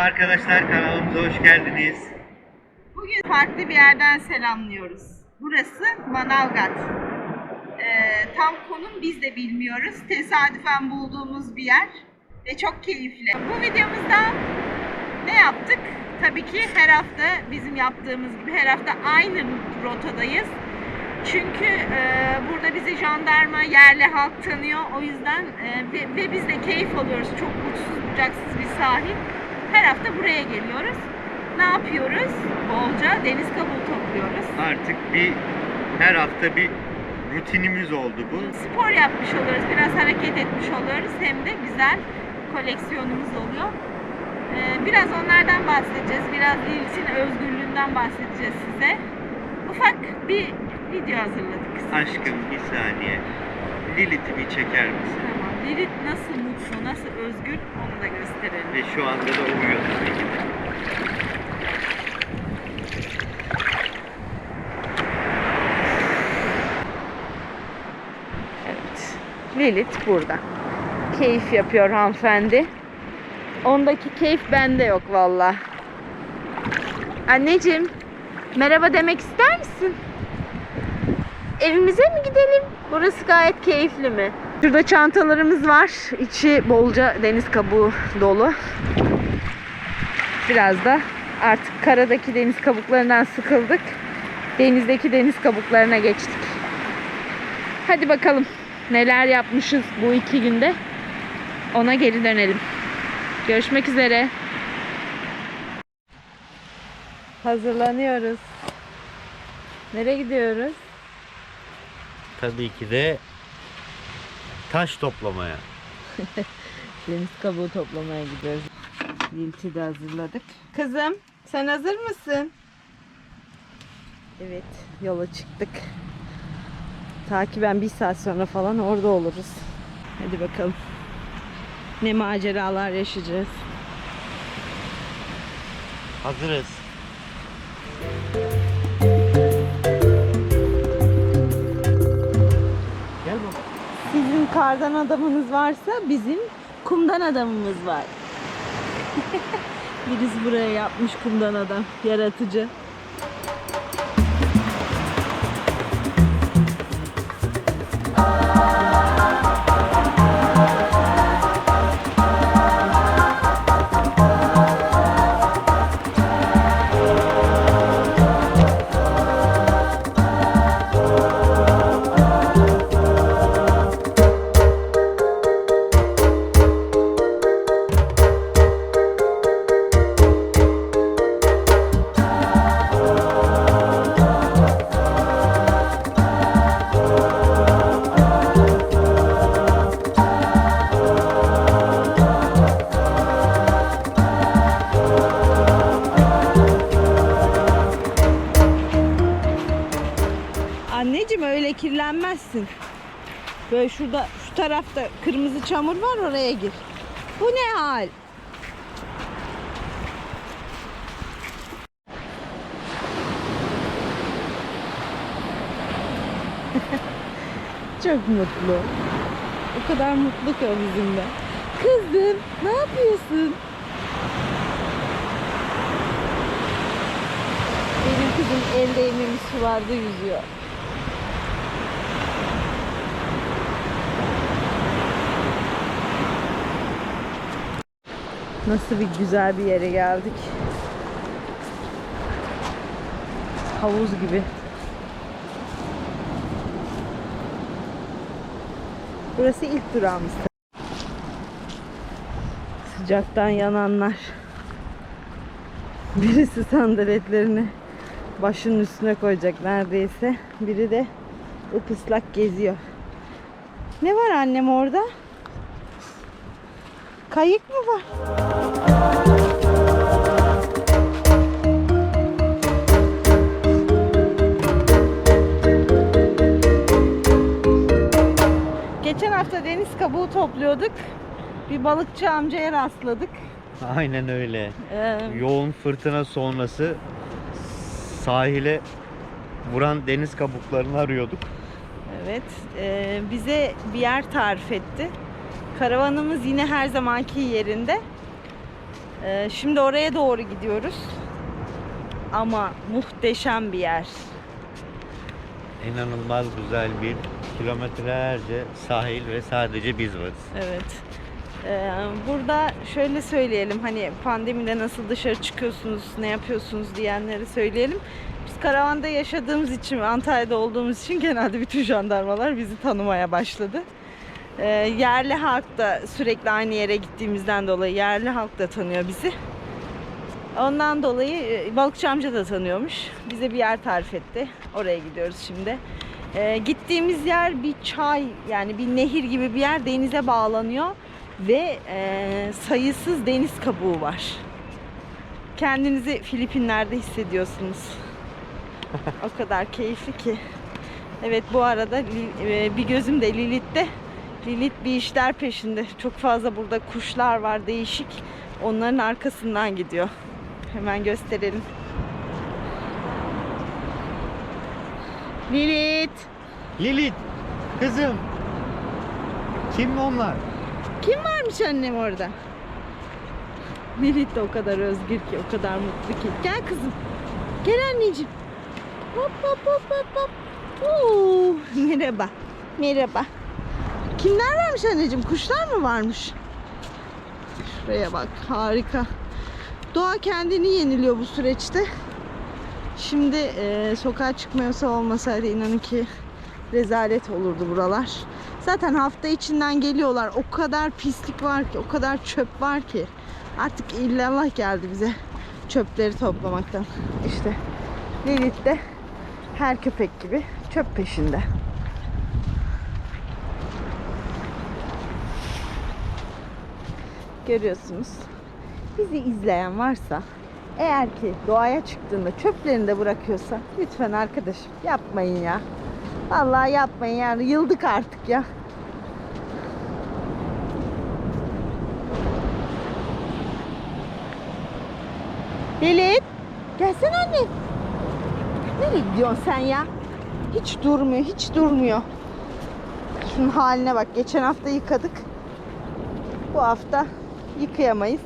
Merhaba arkadaşlar kanalımıza hoş geldiniz. Bugün farklı bir yerden selamlıyoruz. Burası Manavgat. Ee, tam konum biz de bilmiyoruz. Tesadüfen bulduğumuz bir yer ve çok keyifli. Bu videomuzda ne yaptık? Tabii ki her hafta bizim yaptığımız gibi her hafta aynı rotadayız. Çünkü e, burada bizi jandarma, yerli halk tanıyor. O yüzden e, ve, ve biz de keyif alıyoruz. Çok uçsuz bucaksız bir sahil. Her hafta buraya geliyoruz. Ne yapıyoruz? Bolca deniz kabuğu topluyoruz. Artık bir her hafta bir rutinimiz oldu bu. Spor yapmış oluyoruz. Biraz hareket etmiş oluyoruz. Hem de güzel koleksiyonumuz oluyor. Ee, biraz onlardan bahsedeceğiz. Biraz Lilith'in özgürlüğünden bahsedeceğiz size. Ufak bir video hazırladık. Aşkım bir saniye. Lilith'i bir çeker misin? Tamam. Lilith nasıl mutlu, nasıl özgür onu da gösterelim. Ve şu anda da uyuyor. Evet. Lilith burada. Keyif yapıyor hanımefendi. Ondaki keyif bende yok valla. Anneciğim, merhaba demek ister misin? Evimize mi gidelim? Burası gayet keyifli mi? Şurada çantalarımız var. İçi bolca deniz kabuğu dolu. Biraz da artık karadaki deniz kabuklarından sıkıldık. Denizdeki deniz kabuklarına geçtik. Hadi bakalım neler yapmışız bu iki günde. Ona geri dönelim. Görüşmek üzere. Hazırlanıyoruz. Nereye gidiyoruz? Tabii ki de taş toplamaya. Deniz kabuğu toplamaya gidiyoruz. Lilti de hazırladık. Kızım sen hazır mısın? Evet yola çıktık. Takiben bir saat sonra falan orada oluruz. Hadi bakalım. Ne maceralar yaşayacağız. Hazırız. Sizin kardan adamınız varsa bizim kumdan adamımız var. Birisi buraya yapmış kumdan adam. Yaratıcı. Kirlenmezsin. Böyle şurada şu tarafta kırmızı çamur var oraya gir. Bu ne hal? Çok mutlu. O kadar mutlu ki o bizimle. Kızım ne yapıyorsun? Benim kızım el değmemiş sularda yüzüyor. Nasıl bir güzel bir yere geldik. Havuz gibi. Burası ilk durağımız. Sıcaktan yananlar. Birisi sandaletlerini başının üstüne koyacak neredeyse. Biri de ıpıslak geziyor. Ne var annem orada? Kayık mı var? Geçen hafta deniz kabuğu topluyorduk. Bir balıkçı amcaya rastladık. Aynen öyle. Ee, Yoğun fırtına sonrası sahile vuran deniz kabuklarını arıyorduk. evet, e, bize bir yer tarif etti. Karavanımız yine her zamanki yerinde. Ee, şimdi oraya doğru gidiyoruz. Ama muhteşem bir yer. İnanılmaz güzel bir kilometrelerce sahil ve sadece biz varız. Evet. Ee, burada şöyle söyleyelim hani pandemide nasıl dışarı çıkıyorsunuz, ne yapıyorsunuz diyenleri söyleyelim. Biz karavanda yaşadığımız için Antalya'da olduğumuz için genelde bütün jandarmalar bizi tanımaya başladı. Ee, yerli halk da sürekli aynı yere gittiğimizden dolayı yerli halk da tanıyor bizi. Ondan dolayı e, balıkçı amca da tanıyormuş. Bize bir yer tarif etti. Oraya gidiyoruz şimdi. Ee, gittiğimiz yer bir çay yani bir nehir gibi bir yer denize bağlanıyor ve e, sayısız deniz kabuğu var. Kendinizi Filipinler'de hissediyorsunuz. o kadar keyifli ki. Evet bu arada e, bir gözüm de Lilith'te. Lilith bir işler peşinde. Çok fazla burada kuşlar var değişik. Onların arkasından gidiyor. Hemen gösterelim. Lilith. Lilith, kızım. Kim onlar? Kim varmış annem orada? Lilith de o kadar özgür ki, o kadar mutlu ki. Gel kızım. Gel anneciğim. Hop hop hop hop hop. Oo, merhaba. Merhaba. Kimler varmış anneciğim? Kuşlar mı varmış? Şuraya bak. Harika. Doğa kendini yeniliyor bu süreçte. Şimdi e, sokağa çıkmıyorsa olmasaydı inanın ki rezalet olurdu buralar. Zaten hafta içinden geliyorlar. O kadar pislik var ki, o kadar çöp var ki. Artık illallah geldi bize çöpleri toplamaktan. İşte Lilith de her köpek gibi çöp peşinde. Görüyorsunuz. Bizi izleyen varsa eğer ki doğaya çıktığında çöplerini de bırakıyorsa lütfen arkadaşım yapmayın ya. Vallahi yapmayın yani yıldık artık ya. Lilith gelsene anne. Nereye gidiyorsun sen ya? Hiç durmuyor, hiç durmuyor. Şunun haline bak. Geçen hafta yıkadık. Bu hafta yıkayamayız.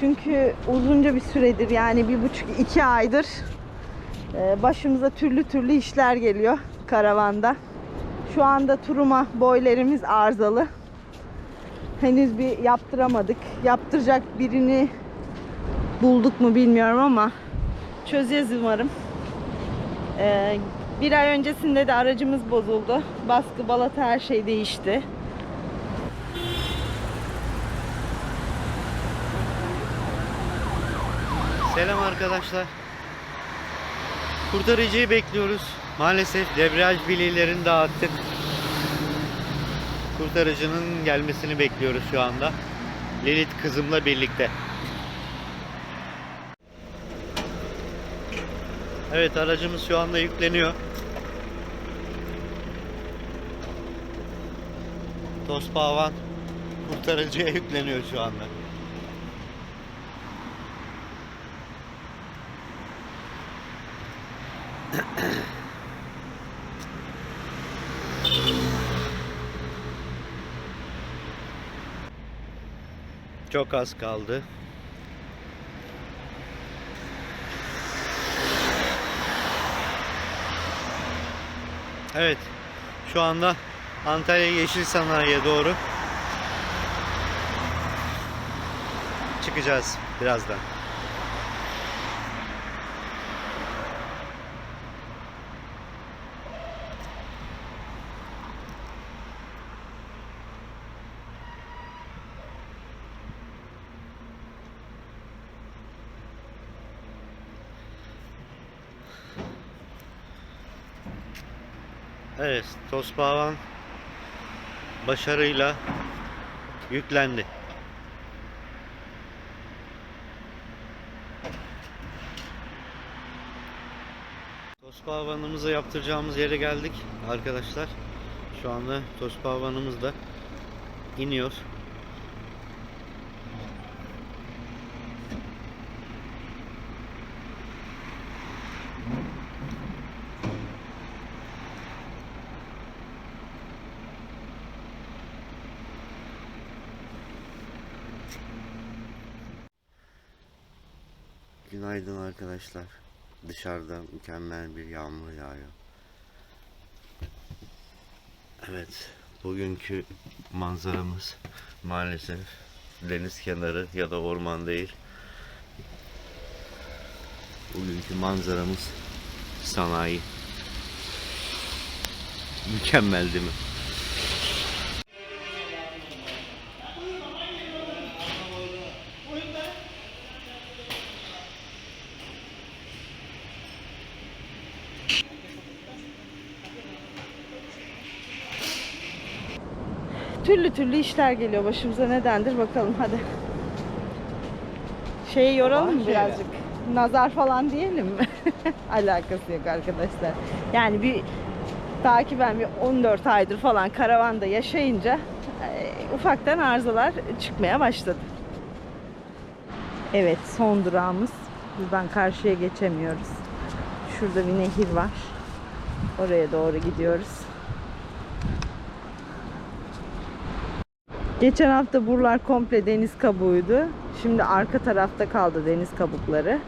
Çünkü uzunca bir süredir yani bir buçuk iki aydır e, başımıza türlü türlü işler geliyor karavanda. Şu anda turuma boylarımız arızalı. Henüz bir yaptıramadık. Yaptıracak birini bulduk mu bilmiyorum ama çözeceğiz umarım. Ee, bir ay öncesinde de aracımız bozuldu. Baskı, balata her şey değişti. Selam arkadaşlar. Kurtarıcıyı bekliyoruz. Maalesef debriyaj bilyelerini dağıttık. Kurtarıcının gelmesini bekliyoruz şu anda. Lilith kızımla birlikte. Evet aracımız şu anda yükleniyor. Tospavan kurtarıcıya yükleniyor şu anda. Çok az kaldı. Evet. Şu anda Antalya Yeşil Sanayi'ye doğru çıkacağız birazdan. Evet, Tospavan başarıyla yüklendi. Tospavanımızı yaptıracağımız yere geldik arkadaşlar. Şu anda Tospavanımız da iniyor. Günaydın arkadaşlar. Dışarıda mükemmel bir yağmur yağıyor. Evet, bugünkü manzaramız maalesef deniz kenarı ya da orman değil. Bugünkü manzaramız sanayi. Mükemmel değil mi? Türlü türlü işler geliyor başımıza nedendir bakalım hadi. Şeyi yoralım mı birazcık? Nazar falan diyelim mi? Alakası yok arkadaşlar. Yani bir takiben bir 14 aydır falan karavanda yaşayınca e, ufaktan arızalar çıkmaya başladı. Evet son durağımız. Buradan karşıya geçemiyoruz. Şurada bir nehir var. Oraya doğru gidiyoruz. Geçen hafta buralar komple deniz kabuğuydu. Şimdi arka tarafta kaldı deniz kabukları.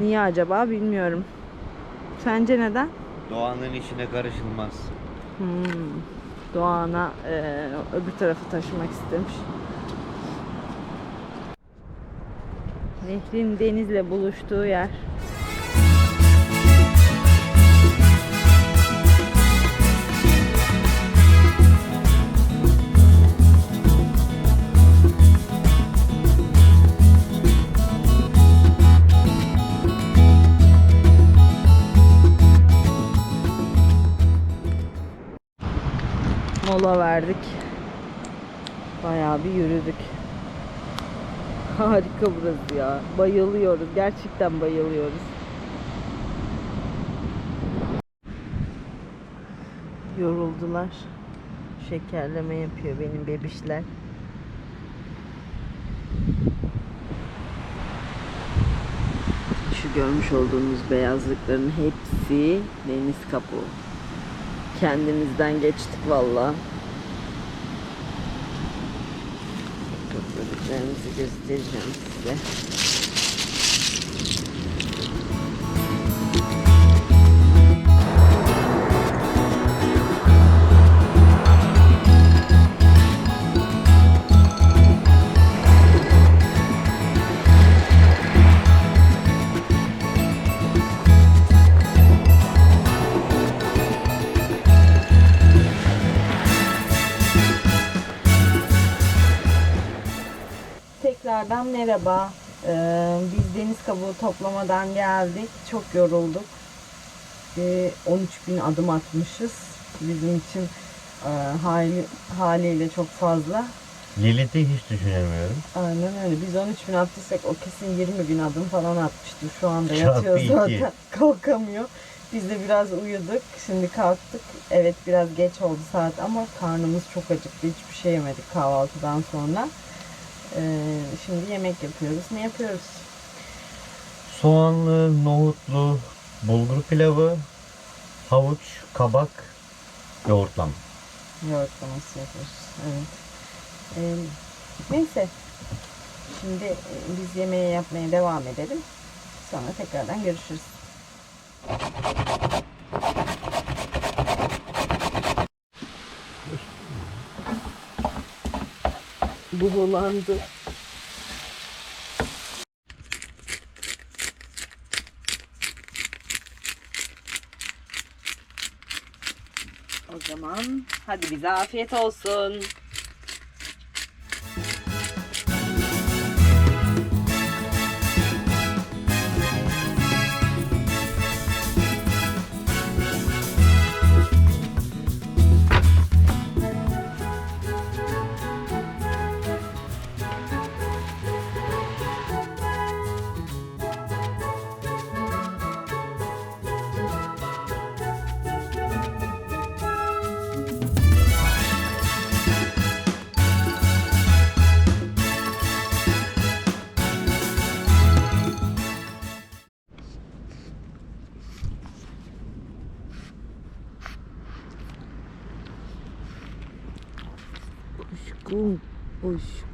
Niye acaba bilmiyorum. Sence neden? Doğanın içine karışılmaz. Hmm. Doğan'a e, öbür tarafı taşımak istemiş. Nehrin denizle buluştuğu yer. Mola verdik. Bayağı bir yürüdük. Harika burası ya. Bayılıyoruz. Gerçekten bayılıyoruz. Yoruldular. Şekerleme yapıyor benim bebişler. Şu görmüş olduğunuz beyazlıkların hepsi deniz kabuğu. Kendimizden geçtik valla. Köprülüklerimizi göstereceğim size. Tekrardan merhaba. Ee, biz deniz kabuğu toplamadan geldik. Çok yorulduk. Ee, 13 bin adım atmışız. Bizim için e, hali, haliyle çok fazla. Lilith'i hiç düşünemiyorum. Aynen öyle. Biz 13 bin attıysak o kesin 20 bin adım falan atmıştır. Şu anda Çarpı yatıyor iki. zaten. Kalkamıyor. Biz de biraz uyuduk. Şimdi kalktık. Evet biraz geç oldu saat ama karnımız çok acıktı. Hiçbir şey yemedik kahvaltıdan sonra. Ee, şimdi yemek yapıyoruz. Ne yapıyoruz? Soğanlı, nohutlu, bulgur pilavı, havuç, kabak, yoğurtlama. Yoğurtlaması yapıyoruz. Evet. Ee, neyse. Şimdi e, biz yemeği yapmaya devam edelim. Sonra tekrardan görüşürüz. Buğulandı. O zaman hadi bize afiyet olsun.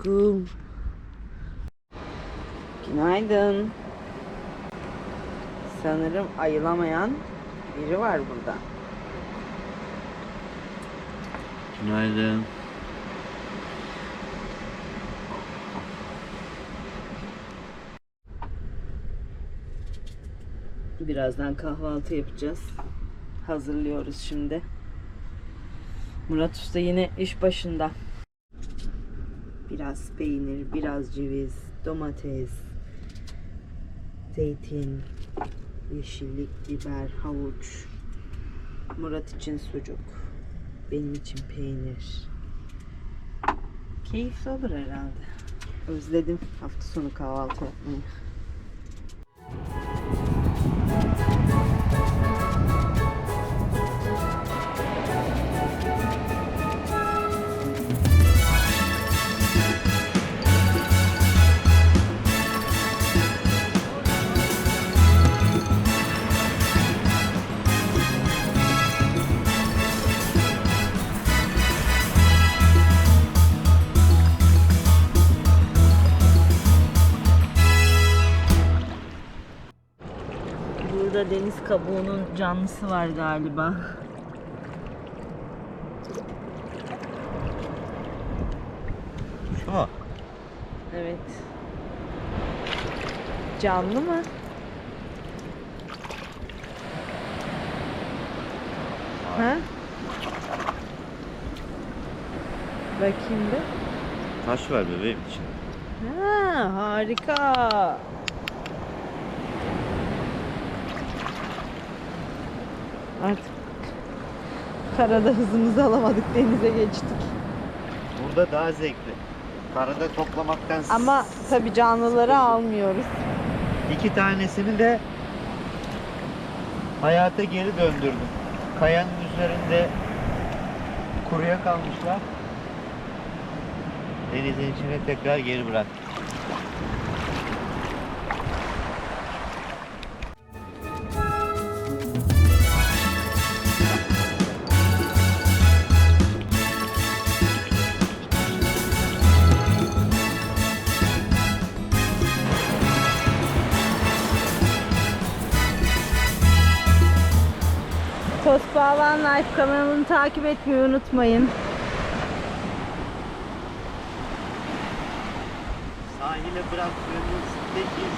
Aşkım. Günaydın. Sanırım ayılamayan biri var burada. Günaydın. Birazdan kahvaltı yapacağız. Hazırlıyoruz şimdi. Murat Usta yine iş başında. Biraz peynir, biraz ceviz, domates, zeytin, yeşillik, biber, havuç. Murat için sucuk. Benim için peynir. Keyifli olur herhalde. Özledim hafta sonu kahvaltı yapmayı. Burada deniz kabuğunun canlısı var galiba. Şu mu? Evet. Canlı mı? Ha? Bakayım bir. Taş ver bebeğim için. Ha, harika. Artık karada hızımızı alamadık, denize geçtik. Burada daha zevkli. Karada toplamaktan Ama tabii canlıları almıyoruz. iki tanesini de hayata geri döndürdüm. Kayanın üzerinde kuruya kalmışlar. Denizin içine tekrar geri bıraktım. Tosbağalan Life kanalını takip etmeyi unutmayın. Sahile bıraktığımız tek iz